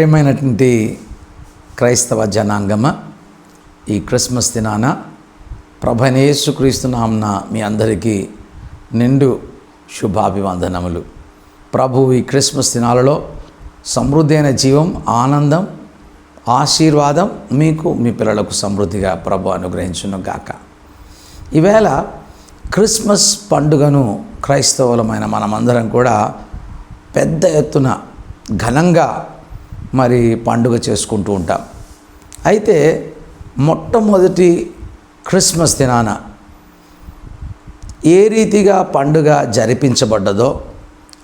ప్రేమైనటువంటి క్రైస్తవ జనాంగమ ఈ క్రిస్మస్ దినాన ప్రభనేసుక్రీస్తు నామన మీ అందరికీ నిండు శుభాభివందనములు. ప్రభు ఈ క్రిస్మస్ దినాలలో సమృద్ధి అయిన జీవం ఆనందం ఆశీర్వాదం మీకు మీ పిల్లలకు సమృద్ధిగా ప్రభు అనుగ్రహించును గాక. ఈవేళ క్రిస్మస్ పండుగను క్రైస్తవులమైన మనమందరం కూడా పెద్ద ఎత్తున ఘనంగా మరి పండుగ చేసుకుంటూ ఉంటాం. అయితే మొట్టమొదటి క్రిస్మస్ దినాన ఏ రీతిగా పండుగ జరిపించబడ్డదో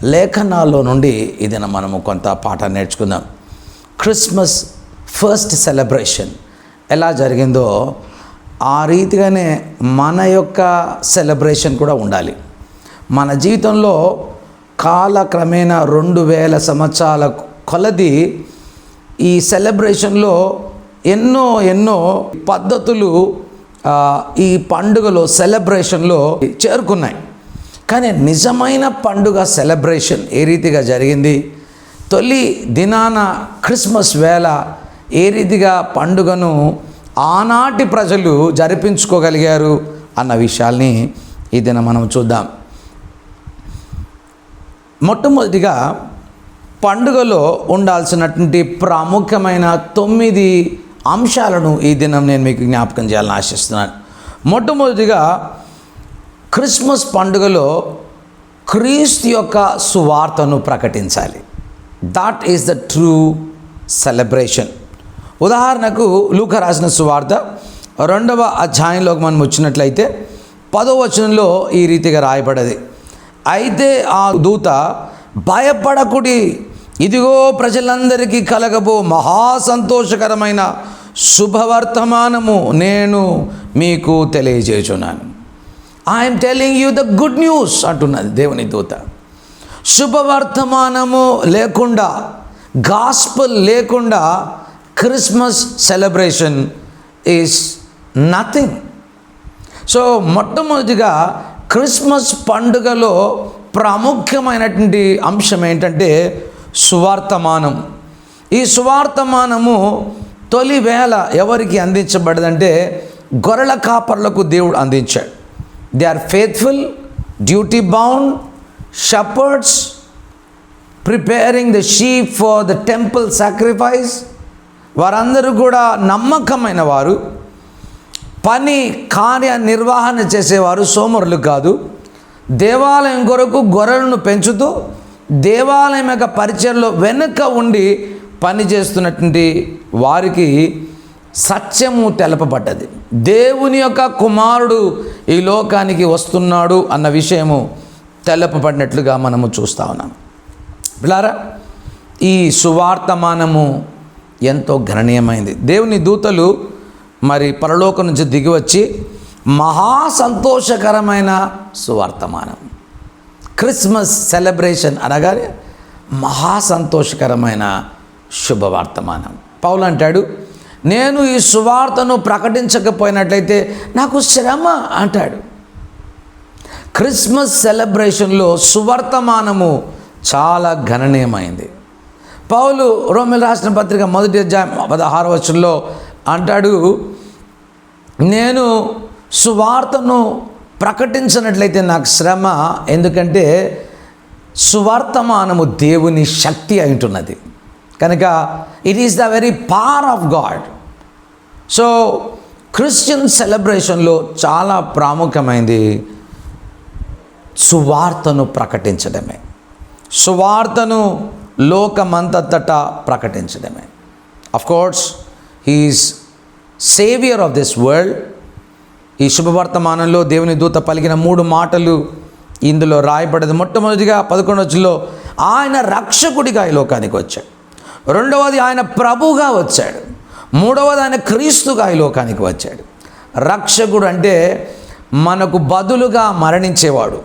లేఖనాల్లో నుండి ఇది మనము కొంత పాఠం నేర్చుకుందాం. క్రిస్మస్ ఫస్ట్ సెలబ్రేషన్ ఎలా జరిగిందో ఆ రీతిగానే మన యొక్క సెలబ్రేషన్ కూడా ఉండాలి. మన జీవితంలో కాలక్రమేణా రెండు వేల సంవత్సరాల కొలది ఈ సెలబ్రేషన్లో ఎన్నో ఎన్నో పద్ధతులు ఈ పండుగలో సెలబ్రేషన్లో చేరుకున్నాయి. కానీ నిజమైన పండుగ సెలబ్రేషన్ ఏ రీతిగా జరిగింది? తొలి దినాన క్రిస్మస్ వేళ ఏ రీతిగా పండుగను ఆనాటి ప్రజలు జరిపించుకోగలిగారు అన్న విషయాల్ని ఈ దిన మనం చూద్దాం. మొట్టమొదటిగా పండుగలో ఉండాల్సినటువంటి ప్రాముఖ్యమైన తొమ్మిది అంశాలను ఈ దినం నేను మీకు జ్ఞాపకం చేయాలని ఆశిస్తున్నాను. మొట్టమొదటిగా క్రిస్మస్ పండుగలో క్రీస్తు యొక్క సువార్తను ప్రకటించాలి. That is the true celebration ఉదాహరణకు లూక రాసిన సువార్త రెండవ అధ్యాయంలోకి మనం వచ్చినట్లయితే పదో వచనంలో ఈ రీతిగా రాయబడది. అయితే ఆ దూత భయపడకుడి. ఇదిగో ప్రజలందరికీ కలగబో మహా సంతోషకరమైన శుభవర్తమానము నేను మీకు తెలియజేయుచున్నాను. I'm telling you the good news అంటున్నది దేవుని దూత. శుభవర్తమానము లేకుండా గాస్పల్ లేకుండా Christmas celebration is nothing so మొట్టమొదటిగా క్రిస్మస్ పండుగలో ప్రాముఖ్యమైనటువంటి అంశం ఏంటంటే సువార్తమానం. ఈ సువార్తమానము తొలి వేళ ఎవరికి అందించబడదంటే గొర్రెల కాపర్లకు దేవుడు అందించాడు. They are faithful duty bound shepherds preparing the sheep for the temple sacrifice వారందరూ కూడా నమ్మకమైన వారు. పని కార్య నిర్వహణ చేసేవారు సోమరులు కాదు. దేవాలయం కొరకు గొర్రెలను పెంచుతూ దేవాలయం యొక్క పరిచయంలో వెనుక ఉండి పని చేస్తున్నటువంటి వారికి సత్యము తెలపబడ్డది. దేవుని యొక్క కుమారుడు ఈ లోకానికి వస్తున్నాడు అన్న విషయము తెలపబడినట్లుగా మనము చూస్తా ఉన్నాం. పిల్లారా ఈ సువార్తమానము ఎంతో గణనీయమైంది. దేవుని దూతలు మరి పరలోకం నుంచి దిగివచ్చి మహా సంతోషకరమైన సువార్తమానం. క్రిస్మస్ సెలబ్రేషన్ అనగానే మహా సంతోషకరమైన శుభవార్తమానం. పౌలు అంటాడు నేను ఈ సువార్తను ప్రకటించకపోయినట్లయితే నాకు శ్రమ అంటాడు. క్రిస్మస్ సెలబ్రేషన్లో సువర్తమానము చాలా గణనీయమైంది. పౌలు రోమిల్ రాసిన పత్రిక మొదటి అధ్యాయం పదహారు వచనంలో అంటాడు నేను సువార్తను ప్రకటించినట్లయితే నాకు శ్రమ. ఎందుకంటే సువార్తమానము దేవుని శక్తి అయింటున్నది. కనుక it is the very power of God so Christian సెలబ్రేషన్లో చాలా ప్రాముఖ్యమైనది సువార్తను ప్రకటించడమే. సువార్తను లోకమంతటా ప్రకటించడమే. Of course he is saviour of this world ఈ శుభవర్తమానంలో దేవుని దూత పలికిన మూడు మాటలు ఇందులో రాయబడదు. మొట్టమొదటిగా పదకొండవచ్చులో ఆయన రక్షకుడిగా ఈ లోకానికి వచ్చాడు. రెండవది ఆయన ప్రభుగా వచ్చాడు. మూడవది ఆయన క్రీస్తుగా ఈ లోకానికి వచ్చాడు. రక్షకుడు అంటే మనకు బదులుగా మరణించేవాడు.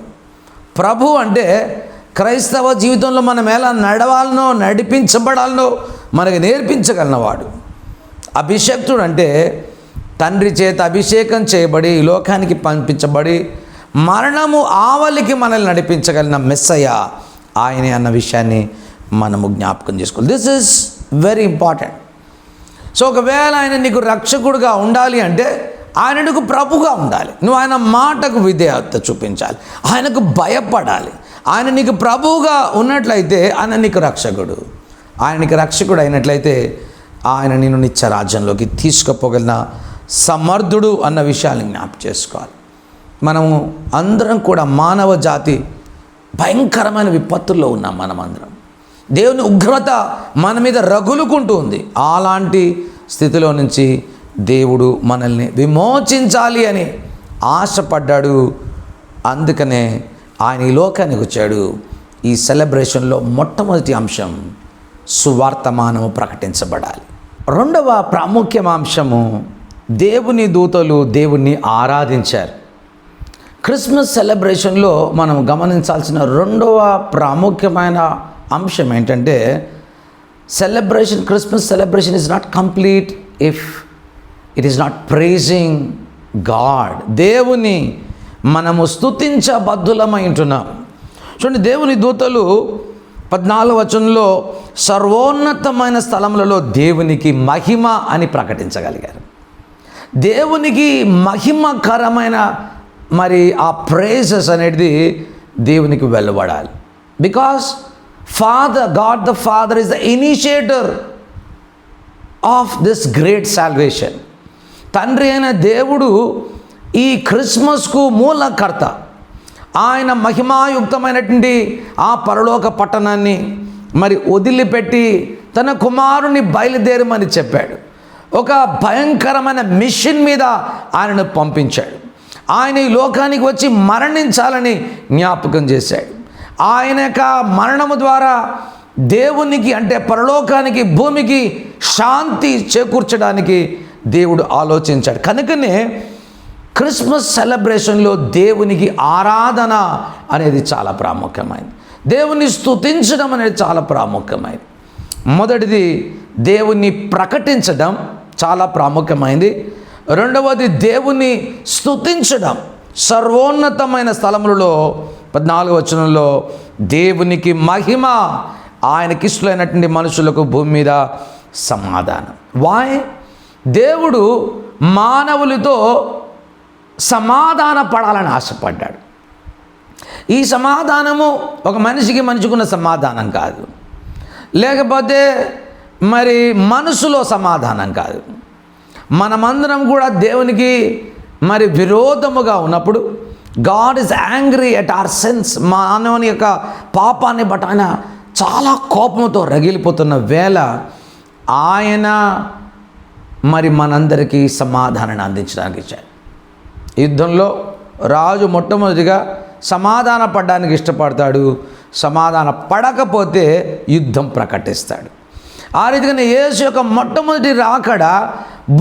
ప్రభు అంటే క్రైస్తవ జీవితంలో మనం ఎలా నడవాలనో నడిపించబడాలనో మనకు నేర్పించగలనవాడు అభిషక్తుడు అంటే తండ్రి చేత అభిషేకం చేయబడి ఈ లోకానికి పంపించబడి మరణము ఆవలికి మనల్ని నడిపించగలిగిన మెస్సయ్య ఆయనే అన్న విషయాన్ని మనము జ్ఞాపకం చేసుకోవాలి. This is very important so ఒకవేళ ఆయన నీకు రక్షకుడుగా ఉండాలి అంటే ఆయన నీకు ప్రభుగా ఉండాలి. నువ్వు ఆయన మాటకు విధేయత చూపించాలి. ఆయనకు భయపడాలి. ఆయన నీకు ప్రభువుగా ఉన్నట్లయితే ఆయన నీకు రక్షకుడు. ఆయన నీకు రక్షకుడు అయినట్లయితే ఆయన నేను నిత్య రాజ్యంలోకి తీసుకుపోగలిగిన సమర్థుడు అన్న విషయాన్ని జ్ఞాప చేసుకోవాలి. మనము అందరం కూడా మానవ జాతి భయంకరమైన విపత్తుల్లో ఉన్నాం మనమందరం దేవుని ఉగ్రత మన మీద రగులుకుంటూ ఉంది. అలాంటి స్థితిలో నుంచి దేవుడు మనల్ని విమోచించాలి అని ఆశపడ్డాడు. అందుకనే ఆయన ఈ లోకానికి వచ్చాడు. ఈ సెలబ్రేషన్లో మొట్టమొదటి అంశం సువార్తమానము ప్రకటించబడాలి. రెండవ ప్రాముఖ్యం అంశము దేవుని దూతలు దేవుణ్ణి ఆరాధించారు. క్రిస్మస్ సెలబ్రేషన్లో మనం గమనించాల్సిన రెండవ ప్రాముఖ్యమైన అంశం ఏంటంటే celebration Christmas celebration is not complete if it is not praising God దేవుని మనము స్థుతించబద్ధులమై ఉంటున్నాం. చూడండి దేవుని దూతలు పద్నాలుగు వచనంలో సర్వోన్నతమైన స్థలములలో దేవునికి మహిమ అని ప్రకటించగలిగారు. దేవునికి మహిమకరమైన మరి ఆ ప్రేజెస్ అనేది దేవునికి వెలువడాలి. Because father God the father is the initiator of this great salvation తండ్రి అయిన దేవుడు ఈ క్రిస్మస్కు మూలకర్త. ఆయన మహిమాయుక్తమైనటువంటి ఆ పరలోక పట్టణాన్ని మరి వదిలిపెట్టి తన కుమారుని బయలుదేరమని చెప్పాడు. ఒక భయంకరమైన మిషన్ మీద ఆయనను పంపించాడు. ఆయన ఈ లోకానికి వచ్చి మరణించాలని జ్ఞాపకం చేశాడు. ఆయన యొక్క మరణము ద్వారా దేవునికి అంటే పరలోకానికి భూమికి శాంతి చేకూర్చడానికి దేవుడు ఆలోచించాడు. కనుకనే క్రిస్మస్ సెలబ్రేషన్లో దేవునికి ఆరాధన అనేది చాలా ప్రాముఖ్యమైనది దేవుని స్తుతించడం అనేది చాలా ప్రాముఖ్యమైనది మొదటిది దేవుణ్ణి ప్రకటించడం చాలా ప్రాముఖ్యమైంది. రెండవది దేవుని స్థుతించడం సర్వోన్నతమైన స్థలములలో పద్నాలుగు వచనంలో దేవునికి మహిమ ఆయనకి ఇష్టమైనటువంటి మనుషులకు భూమి మీద సమాధానం. వాయ్ దేవుడు మానవులతో సమాధాన పడాలని ఆశపడ్డాడు. ఈ సమాధానము ఒక మనిషికి మనిషికున్న సమాధానం కాదు. లేకపోతే మరి మనసులో సమాధానం కాదు. మనమందరం కూడా దేవునికి మరి విరోధముగా ఉన్నప్పుడు God is angry at our sins మానవుని యొక్క పాపాన్ని బట్ ఆయన చాలా కోపంతో రగిలిపోతున్న వేళ ఆయన మరి మనందరికీ సమాధానాన్ని అందించడానికి ఇచ్చాడు. యుద్ధంలో రాజు మొట్టమొదటిగా సమాధాన పడడానికి ఇష్టపడతాడు. సమాధాన పడకపోతే యుద్ధం ప్రకటిస్తాడు. ఆ రీతిగానే యేసు యొక్క మొట్టమొదటి రాకడ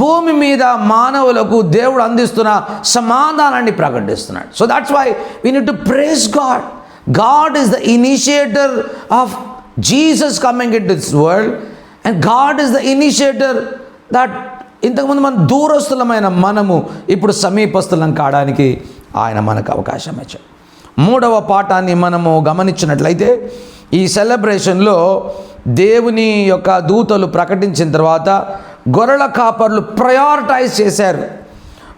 భూమి మీద మానవులకు దేవుడు అందిస్తున్న సమాధానాన్ని ప్రకటిస్తున్నాడు. So that's why we need to praise God God is the initiator of Jesus coming in this world and God is the initiator that ఇంతకుముందు మన దూరస్తులమైన మనము ఇప్పుడు సమీపస్తులం కావడానికి ఆయన మనకు అవకాశం ఇచ్చాడు. మూడవ పాఠాన్ని మనము గమనించినట్లయితే ఈ సెలబ్రేషన్లో దేవుని యొక్క దూతలు ప్రకటించిన తర్వాత గొర్రెల కాపర్లు ప్రయారిటైజ్ చేశారు.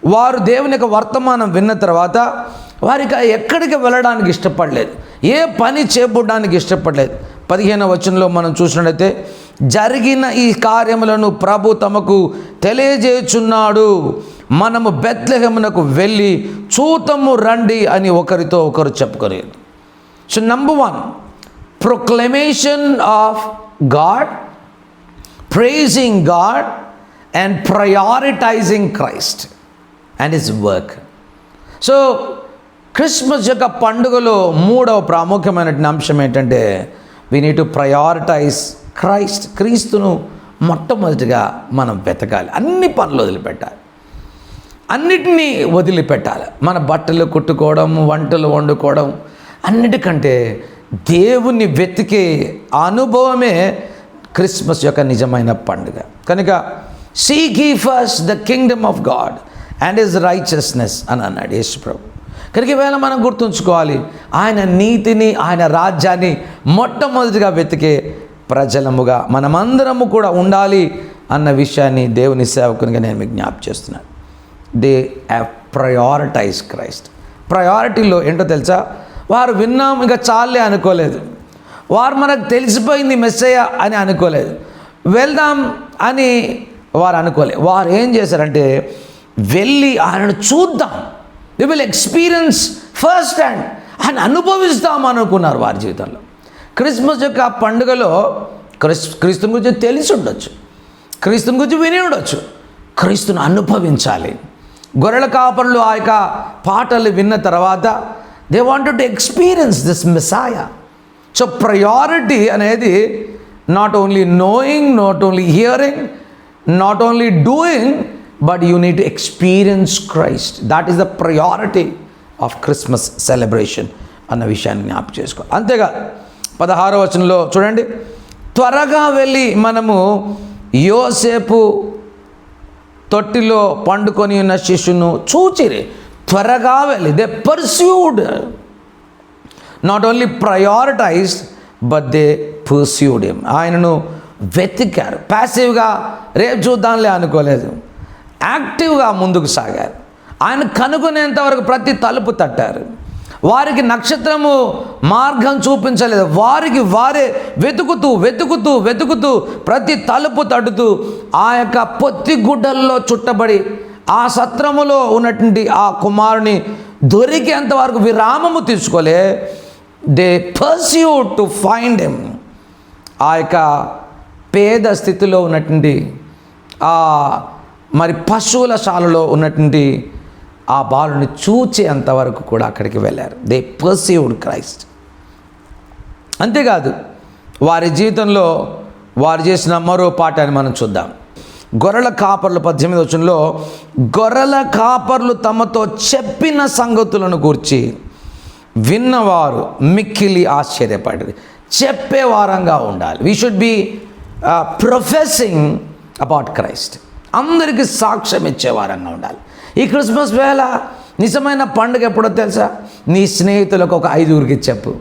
వారు దేవుని యొక్క వర్తమానం విన్న తర్వాత వారికి ఎక్కడికి వెళ్ళడానికి ఇష్టపడలేదు. ఏ పని చేపడడానికి ఇష్టపడలేదు. పదిహేను వచనంలో మనం చూసినట్లయితే జరిగిన ఈ కార్యములను ప్రభు తమకు తెలియజేయుచున్నాడు. మనము బెత్లెహమునకు వెళ్ళి చూతము రండి అని ఒకరితో ఒకరు చెప్పుకోలేదు so number one proclamation of God praising God and prioritizing Christ and His work. So Christmas యొక్క పండుగలో మూడవ ప్రాముఖ్యమైనటువంటి అంశం ఏంటంటే we need to prioritise Christ క్రీస్తును మొట్టమొదటిగా మనం వెతకాలి. అన్ని పనులు వదిలిపెట్టాలి. అన్నిటినీ వదిలిపెట్టాలి. మన బట్టలు కుట్టుకోవడం వంటలు వండుకోవడం అన్నిటికంటే దేవుణ్ణి వెతికే అనుభవమే క్రిస్మస్ యొక్క నిజమైన పండుగ. కనుక seek ye first the kingdom of God and is righteousness అని అన్నాడు యేసు ప్రభు. కనుక ఈవేళ మనం గుర్తుంచుకోవాలి ఆయన నీతిని ఆయన రాజ్యాన్ని మొట్టమొదటిగా వెతికే ప్రజలముగా మనమందరము కూడా ఉండాలి అన్న విషయాన్ని దేవుని సేవకునిగా నేను మీకు చేస్తున్నాను. దే హ్యావ్ ప్రయారిటైజ్ క్రైస్ట్ ప్రయారిటీలో ఏంటో తెలుసా? వారు విన్నాం ఇంకా చాలే అనుకోలేదు. వారు మనకు తెలిసిపోయింది మెస్సయ్య అని అనుకోలేదు. వెళ్దాం అని వారు అనుకోలేదు వారు ఏం చేశారంటే వెళ్ళి ఆయనను చూద్దాం. We will experience first hand ఆయన అనుభవిస్తాం అనుకున్నారు వారి జీవితంలో. క్రిస్మస్ యొక్క పండుగలో క్రిస్ క్రీస్తుని గురించి తెలిసి ఉండొచ్చు. క్రీస్తుని గురించి విని ఉండొచ్చు. క్రీస్తుని అనుభవించాలి. గొర్రెల కాపరులు ఆ యొక్క పాటలు విన్న తర్వాత they wanted to experience this Messiah so priority అనేది not only knowing not only hearing not only doing but you need experience Christ that is the priority of Christmas celebration అన్న విషయాన్ని జ్ఞాపకం చేసుకో. అంతేగా పదహారో వచనంలో చూడండి. త్వరగా వెళ్ళి మనము యోసేపు తొట్టిలో పండుకొని ఉన్న శిష్యును చూచిరి. త్వరగా వెళ్ళి they pursued not only prioritized but they pursued him ఆయనను వెతికారు. ప్యాసివ్గా రేపు చూద్దాంలే అనుకోలేదు. యాక్టివ్గా ముందుకు సాగారు. ఆయన కనుగొనేంత వరకు ప్రతి తలుపు తట్టారు. వారికి నక్షత్రము మార్గం చూపించలేదు. వారికి వారే వెతుకుతూ వెతుకుతూ వెతుకుతూ ప్రతి తలుపు తడుతూ ఆ యొక్క పొత్తి గుడ్డల్లో చుట్టబడి ఆ సత్రములో ఉన్నటువంటి ఆ కుమారుని దొరికేంత వరకు విరామము తీసుకోలే. They pursue to find em ఆ యొక్క పేద స్థితిలో ఉన్నటువంటి ఆ మరి పశువుల శాలలో ఉన్నటువంటి ఆ బాలుని చూచేంత వరకు కూడా అక్కడికి వెళ్ళారు. దే పర్సీవ్డ్ క్రైస్ట్ అంతేకాదు వారి జీవితంలో వారు చేసిన మరో పాఠాన్ని మనం చూద్దాం. గొర్రెల కాపర్లు పద్దెనిమిది వచ్చంలో గొర్రెల కాపర్లు తమతో చెప్పిన సంగతులను గూర్చి విన్నవారు మిక్కిలి ఆశ్చర్యపడేది చెప్పే వారంగా ఉండాలి. We should be professing about Christ అందరికీ సాక్ష్యం ఇచ్చే వారంగా ఉండాలి. ఈ క్రిస్మస్ వేళ నిజమైన పండుగ ఎప్పుడో తెలుసా? నీ స్నేహితులకు ఒక ఐదుగురికి చెప్పు.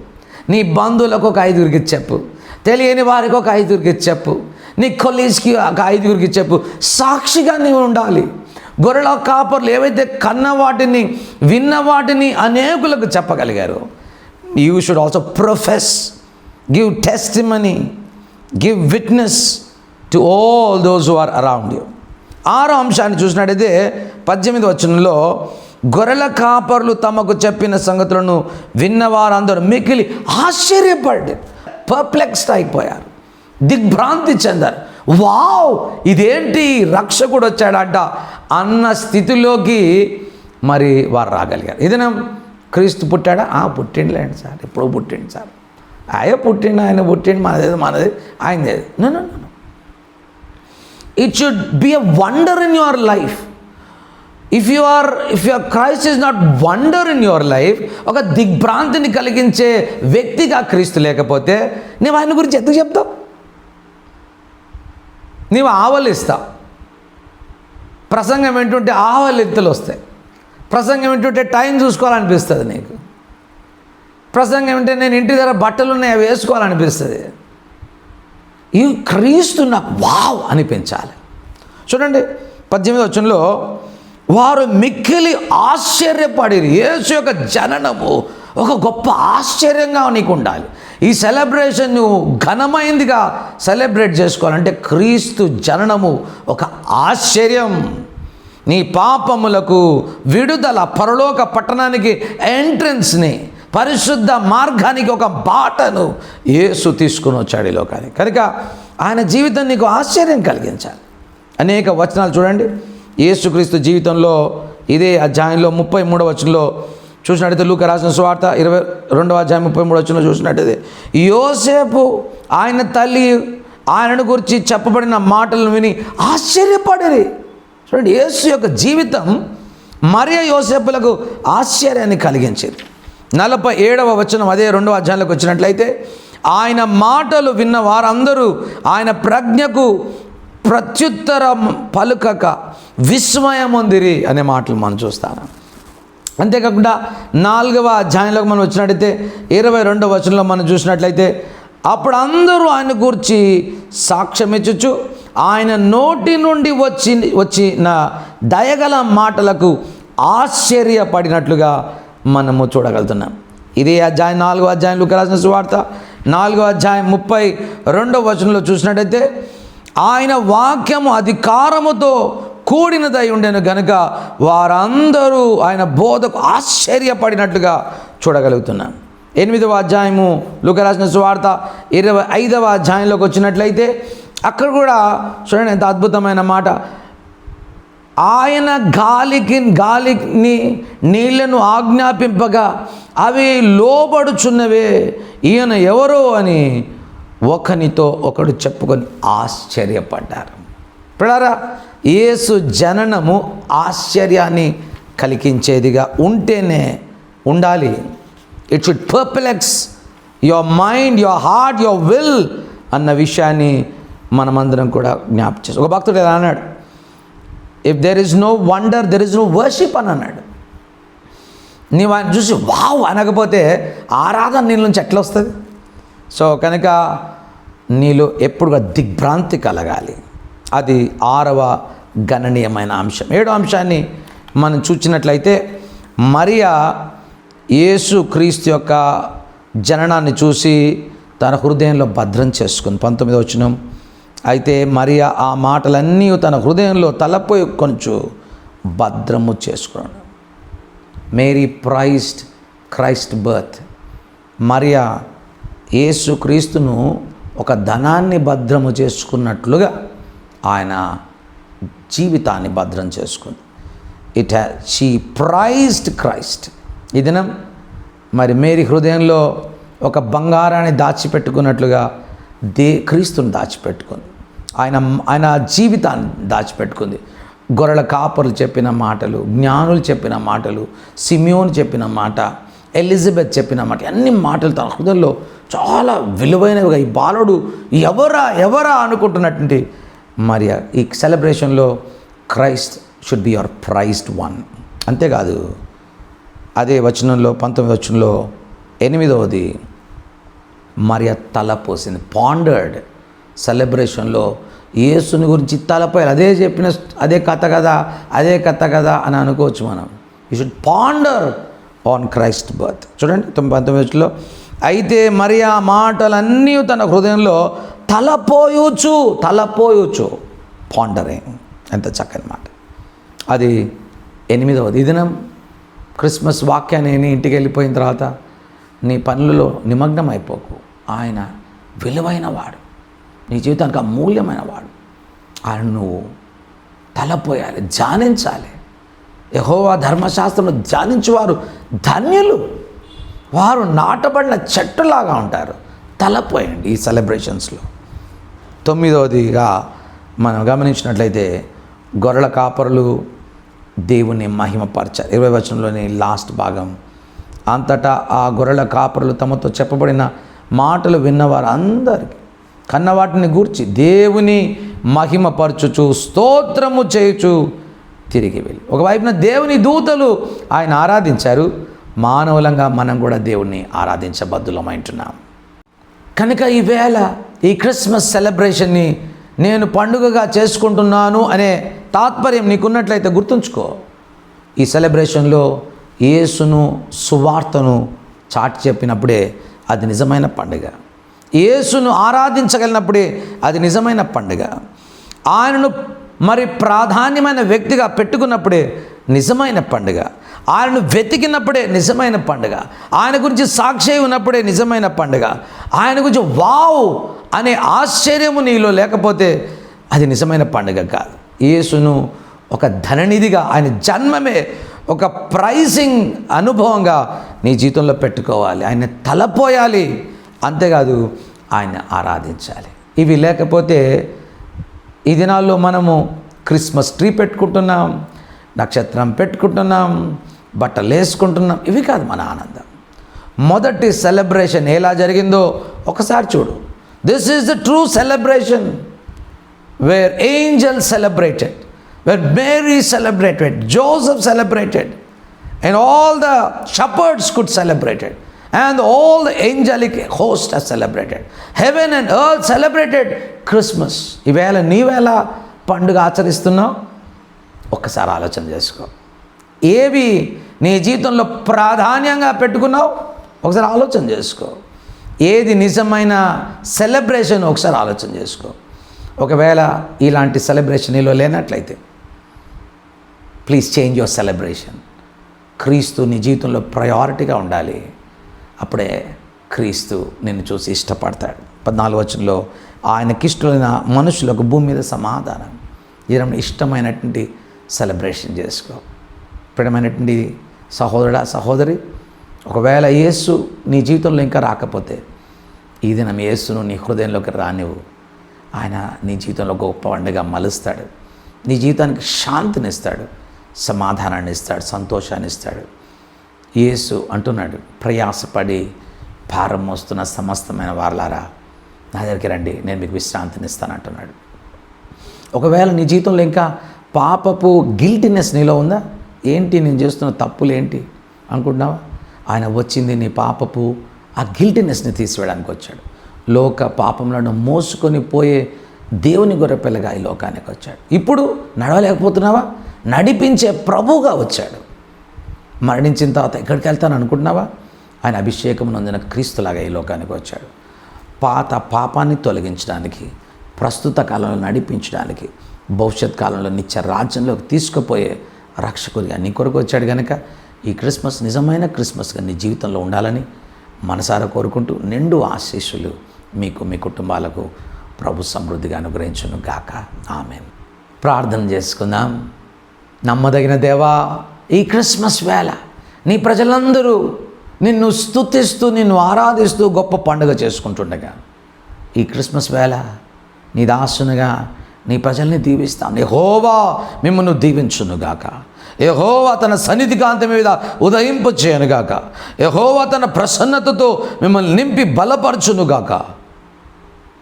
నీ బంధువులకు ఒక ఐదుగురికి చెప్పు. తెలియని వారికి ఒక ఐదుగురికి చెప్పు. నీ కొలీజ్కి ఒక ఐదుగురికి చెప్పు. సాక్షిగా నీవు ఉండాలి. గొర్రెల కాపర్లు ఏవైతే కన్న వాటిని విన్న వాటిని అనేకులకు చెప్పగలిగారు you should also profess give testimony give witness to all those who are around you ఆరో అంశాన్ని చూసినట్టయితే పద్దెనిమిది వచనంలో గొర్రెల కాపర్లు తమకు చెప్పిన సంగతులను విన్నవారందరూ మిక్కిలి ఆశ్చర్యపడ్డారు. పర్ప్లెక్స్డ్ అయిపోయారు. దిగ్భ్రాంతి చెందారు. వావ్! ఇదేంటి? రక్షకుడు వచ్చాడంట. అన్న స్థితిలోకి మరి వారు రాగలిగారు. ఇదేనా క్రీస్తు పుట్టాడా? ఆ పుట్టిండులేండి సార్. ఎప్పుడో పుట్టిండు సార్. ఆయన పుట్టిండు ఆయన పుట్టిండు మనదేది మనది ఆయనదేది. నేను it should be a wonder in your life if you are if your Christ is not wonder in your life ఒక దిగ్భ్రాంతిని కలిగించే వ్యక్తిగా క్రీస్తు లేకపోతే నువ్వు ఆయన గురించి ఎందుకు చెప్తావు? నీవు ఆవలిస్తావు ప్రసంగం వింటుంటే ఆవలిత్తులు వస్తాయి. ప్రసంగం వింటుంటే టైం చూసుకోవాలనిపిస్తుంది నీకు. ప్రసంగం వింటే నేను ఇంటి దగ్గర బట్టలు ఉన్నాయి అవి వేసుకోవాలనిపిస్తుంది. ఈ క్రీస్తు నాకు వావ్ అనిపించాలి. చూడండి పద్దెనిమిది వచ్చంలో వారు మిక్కిలి ఆశ్చర్యపడి యేసు యొక్క జననము ఒక గొప్ప ఆశ్చర్యంగా నీకు ఉండాలి ఈ సెలబ్రేషన్ నువ్వు ఘనమైందిగా సెలబ్రేట్ చేసుకోవాలంటే క్రీస్తు జననము ఒక ఆశ్చర్యం. నీ పాపములకు విడుదల పరలోక పట్టణానికి ఎంట్రన్స్ని పరిశుద్ధ మార్గానికి ఒక బాటను యేసు తీసుకుని వచ్చాడు ఈ లోకానికి. కనుక ఆయన జీవితం నీకు ఆశ్చర్యం కలిగించాలి. అనేక వచనాలు చూడండి. యేసుక్రీస్తు జీవితంలో ఇదే అధ్యాయంలో ముప్పై మూడవ వచనంలో చూసినట్టయితే లూక రాసిన సువార్త ఇరవై రెండవ అధ్యాయం ముప్పై మూడు వచ్చిన చూసినట్టయితే యోసేపు ఆయన తల్లి ఆయనను గురించి చెప్పబడిన మాటలను విని ఆశ్చర్యపడిరి. చూడండి యేసు యొక్క జీవితం మరియ యోసేపులకు ఆశ్చర్యాన్ని కలిగించింది. నలభై ఏడవ వచనం అదే రెండవ అధ్యాయంలోకి వచ్చినట్లయితే ఆయన మాటలు విన్న వారందరూ ఆయన ప్రజ్ఞకు ప్రత్యుత్తరం పలుకక విస్మయముందిరి అనే మాటలు మనం చూస్తాను అంతేకాకుండా నాలుగవ అధ్యాయంలోకి మనం వచ్చినట్టయితే ఇరవై రెండవ వచనంలో మనం చూసినట్లయితే అప్పుడు అందరూ ఆయన గురించి సాక్ష్యం ఇచ్చుచు ఆయన నోటి నుండి వచ్చి వచ్చిన దయగల మాటలకు ఆశ్చర్యపడినట్లుగా మనము చూడగలుగుతున్నాం. ఇదే అధ్యాయం నాలుగో అధ్యాయంలో లుక రాసిన సువార్త. నాలుగో అధ్యాయం ముప్పై రెండవ వచనంలో చూసినట్టయితే ఆయన వాక్యము అధికారముతో కూడినదై ఉండెను గనుక వారందరూ ఆయన బోధకు ఆశ్చర్యపడినట్లుగా చూడగలుగుతున్నాం. ఎనిమిదవ అధ్యాయము లుక సువార్త ఇరవై ఐదవ అధ్యాయంలోకి వచ్చినట్లయితే అక్కడ కూడా చూడండి ఎంత అద్భుతమైన మాట. ఆయన గాలికి గాలిని నీళ్ళను ఆజ్ఞాపింపగా అవి లోబడుచున్నవే ఈయన ఎవరో అని ఒకనితో ఒకడు చెప్పుకొని ఆశ్చర్యపడ్డారు. పిల్లరా యేసు జననము ఆశ్చర్యాన్ని కలిగించేదిగా ఉంటేనే ఉండాలి. It should perplex your mind your heart your will అన్న విషయాన్ని మనమందరం కూడా జ్ఞాప చేస్తాం. ఒక భక్తుడు ఎలా అన్నాడు if there is no wonder there is no worship అని అన్నాడు. నీవు ఆయన చూసి వావ్ అనకపోతే ఆరాధన నీళ్ళ నుంచి ఎట్లా వస్తుంది? సో కనుక నీలో ఎప్పుడుగా దిగ్భ్రాంతి కలగాలి. అది ఆరవ గణనీయమైన అంశం. ఏడో అంశాన్ని మనం చూసినట్లయితే మరియా యేసు క్రీస్తు యొక్క జననాన్ని చూసి తన హృదయంలో భద్రం చేసుకుంది. పంతొమ్మిదో వచనం అయితే మరియా ఆ మాటలన్నీ తన హృదయంలో తలపోయి కొంచెం భద్రము చేసుకున్నాడు. Mary priest Christ birth. Mariya యేసు క్రీస్తును ఒక ధనాన్ని భద్రము చేసుకున్నట్లుగా ఆయన జీవితాన్ని భద్రం చేసుకుంది. ఇట్ షీ ప్రైజ్డ్ క్రైస్ట్ ఈ దినం మరి మేరీ హృదయంలో ఒక బంగారాన్ని దాచిపెట్టుకున్నట్లుగా దే క్రీస్తుని దాచిపెట్టుకుంది. ఆయన ఆయన జీవితాన్ని దాచిపెట్టుకుంది. గొర్రెల కాపరులు చెప్పిన మాటలు జ్ఞానులు చెప్పిన మాటలు సిమియోన్ చెప్పిన మాట ఎలిజబెత్ చెప్పిన మాట అన్ని మాటలు తన హృదయంలో చాలా విలువైనవిగా ఈ బాలుడు ఎవరా ఎవరా అనుకుంటున్నటువంటి మరి ఈ సెలబ్రేషన్లో Christ should be your praised one. అంతేకాదు అదే వచనంలో పంతొమ్మిది వచనంలో ఎనిమిదవది మరియ తల పోసింది పాండర్డ్ సెలబ్రేషన్లో యేసుని గురించి తలపై అదే చెప్పిన అదే కథ కదా అదే కథ కదా అని అనుకోవచ్చు మనం. You should ponder on Christ birth చూడండి తొమ్మిది పంతొమ్మిది వచ్చిలో అయితే మరి ఆ మాటలన్నీ తన హృదయంలో తలపోయొచ్చు తలపోయొచ్చు పాండరింగ్ ఎంత చక్కని మాట. అది ఎనిమిదవది. ఈ దినం క్రిస్మస్ వాక్యాన్ని ఇంటికి వెళ్ళిపోయిన తర్వాత నీ పనులలో నిమగ్నం అయిపోకు ఆయన విలువైన వాడు నీ జీవితానికి అమూల్యమైన వాడు ఆయన నువ్వు తలపోయాలి ధ్యానించాలి. యహోవా ధర్మశాస్త్రంలో ధ్యానించేవారు ధన్యులు. వారు నాటబడిన చెట్టులాగా ఉంటారు. తలపోయండి ఈ సెలబ్రేషన్స్లో. తొమ్మిదవదిగా మనం గమనించినట్లయితే గొర్రెల కాపరులు దేవుని మహిమపరచారు. ఇరవై వచనంలోని లాస్ట్ భాగం. అంతటా ఆ గొర్రెల కాపరులు తమతో చెప్పబడిన మాటలు విన్నవారు అందరికీ కన్నవాటిని గూర్చి దేవుని మహిమపరచుచు స్తోత్రము చేయుచు తిరిగి వెళ్ళి. ఒకవైపున దేవుని దూతలు ఆయన ఆరాధించారు. మానవులంగా మనం కూడా దేవుణ్ణి ఆరాధించబద్దులమైంటున్నాం కనుక ఈవేళ ఈ క్రిస్మస్ సెలబ్రేషన్ని నేను పండుగగా చేసుకుంటున్నాను అనే తాత్పర్యం నీకున్నట్లయితే గుర్తుంచుకో. ఈ సెలబ్రేషన్లో యేసును సువార్తను చాటి చెప్పినప్పుడే అది నిజమైన పండుగ. యేసును ఆరాధించగలిగినప్పుడే అది నిజమైన పండుగ. ఆయనను మరి ప్రాధాన్యమైన వ్యక్తిగా పెట్టుకున్నప్పుడే నిజమైన పండుగ. ఆయనను వెతికినప్పుడే నిజమైన పండుగ. ఆయన గురించి సాక్షి ఉన్నప్పుడే నిజమైన పండుగ. ఆయన గురించి వావ్ అనే ఆశ్చర్యము నీలో లేకపోతే అది నిజమైన పండుగ కాదు. యేసును ఒక ధననిధిగా ఆయన జన్మమే ఒక ప్రైజింగ్ అనుభవంగా నీ జీవితంలో పెట్టుకోవాలి. ఆయన తలపోయాలి. అంతేకాదు ఆయన ఆరాధించాలి. ఇవి లేకపోతే ఈ దినాల్లో మనము క్రిస్మస్ ట్రీ పెట్టుకుంటున్నాం నక్షత్రం పెట్టుకుంటున్నాం బట్టలు వేసుకుంటున్నాం. ఇవి కాదు మన ఆనందం. మొదటి సెలబ్రేషన్ ఎలా జరిగిందో ఒకసారి చూడు this is the true celebration where angel celebrated where Mary celebrated Joseph celebrated and all the shepherds could celebrated and all the angelic host are celebrated. Heaven and earth celebrated Christmas. ఈవేళ నీవేళ పండుగ ఆచరిస్తున్నావు ఒక్కసారి ఆలోచన చేసుకో ఏవి నీ జీవితంలో ప్రాధాన్యంగా పెట్టుకున్నావు ఒకసారి ఆలోచన చేసుకో. ఏది నిజమైన సెలబ్రేషన్ ఒకసారి ఆలోచన చేసుకో. ఒకవేళ ఇలాంటి సెలబ్రేషన్ నీలో లేనట్లయితే ప్లీజ్ చేంజ్ యువర్ సెలబ్రేషన్. క్రీస్తు నీ జీవితంలో ప్రయారిటీగా ఉండాలి. అప్పుడే క్రీస్తు నిన్ను చూసి ఇష్టపడతాడు. పద్నాలుగు వచనంలో ఆయనకిష్టమైన మనుషులకు భూమి మీద సమాధానం. ఈయన ఇష్టమైనటువంటి సెలబ్రేషన్ చేసుకో. ప్రియమైనటువంటి సహోదరుడా సహోదరి ఒకవేళ యేసు నీ జీవితంలో ఇంకా రాకపోతే ఈ దినం యేసును నీ హృదయంలోకి రానివ్వు. ఆయన నీ జీవితంలో గొప్ప పండుగ మలుస్తాడు. నీ జీవితానికి శాంతినిస్తాడు సమాధానాన్ని ఇస్తాడు. సంతోషాన్ని ఇస్తాడు. యేసు అంటున్నాడు ప్రయాసపడి భారం మోస్తున్న సమస్తమైన వారలారా నా దగ్గరికి రండి నేను మీకు విశ్రాంతిని ఇస్తాను అంటున్నాడు. ఒకవేళ నీ జీవితంలో ఇంకా పాపపు గిల్టీనెస్ నీలో ఉందా? ఏంటి నేను చేస్తున్న తప్పులు ఏంటి? అనుకుంటున్నావా? ఆయన వచ్చింది నీ పాపపు ఆ గిల్టీనెస్ని తీసివేయడానికి వచ్చాడు. లోక పాపములను మోసుకొని పోయే దేవుని గొర్రెపిల్లగా ఈ లోకానికి వచ్చాడు. ఇప్పుడు నడవలేకపోతున్నావా? నడిపించే ప్రభువుగా వచ్చాడు. మరణించిన తర్వాత ఎక్కడికి వెళ్తాను అనుకుంటున్నావా? ఆయన అభిషేకం నొందిన క్రీస్తులాగా ఈ లోకానికి వచ్చాడు. పాత పాపాన్ని తొలగించడానికి ప్రస్తుత కాలంలో నడిపించడానికి భవిష్యత్ కాలంలో నిత్య రాజ్యంలోకి తీసుకుపోయే రక్షకుడిగా నీ కొరకు వచ్చాడు కనుక ఈ క్రిస్మస్ నిజమైన క్రిస్మస్గా నీ జీవితంలో ఉండాలని మనసారా కోరుకుంటూ నిండు ఆశీస్సులు మీకు మీ కుటుంబాలకు ప్రభు సమృద్ధిగా అనుగ్రహించును గాక. ఆమె ప్రార్థన చేసుకుందాం. నమ్మదగిన దేవా ఈ క్రిస్మస్ వేళ నీ ప్రజలందరూ నిన్ను స్తుతిస్తూ నిన్ను ఆరాధిస్తూ గొప్ప పండుగ చేసుకుంటుండగా ఈ క్రిస్మస్ వేళ నీ దాసునిగా నీ ప్రజల్ని దీవిస్తాను యెహోవా మిమ్మల్ని దీవించునుగాక. యహోవా తన సన్నిధి కాంతి మీద ఉదయింపు చేయనుగాక. యహోవా తన ప్రసన్నతతో మిమ్మల్ని నింపి బలపరచునుగాక.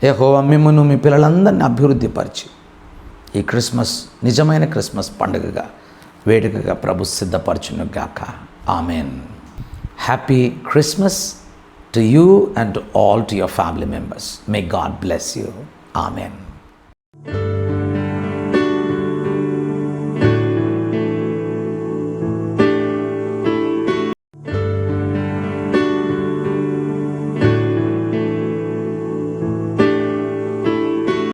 యహోవా మిమ్మల్ని మీ పిల్లలందరినీ అభివృద్ధిపరిచి. ఈ క్రిస్మస్ నిజమైన క్రిస్మస్ పండుగగా వేడుకగా ప్రభు సిద్ధపరచునుగాక. Amen. Happy Christmas to you and to all to your family members. May God bless you. Amen. you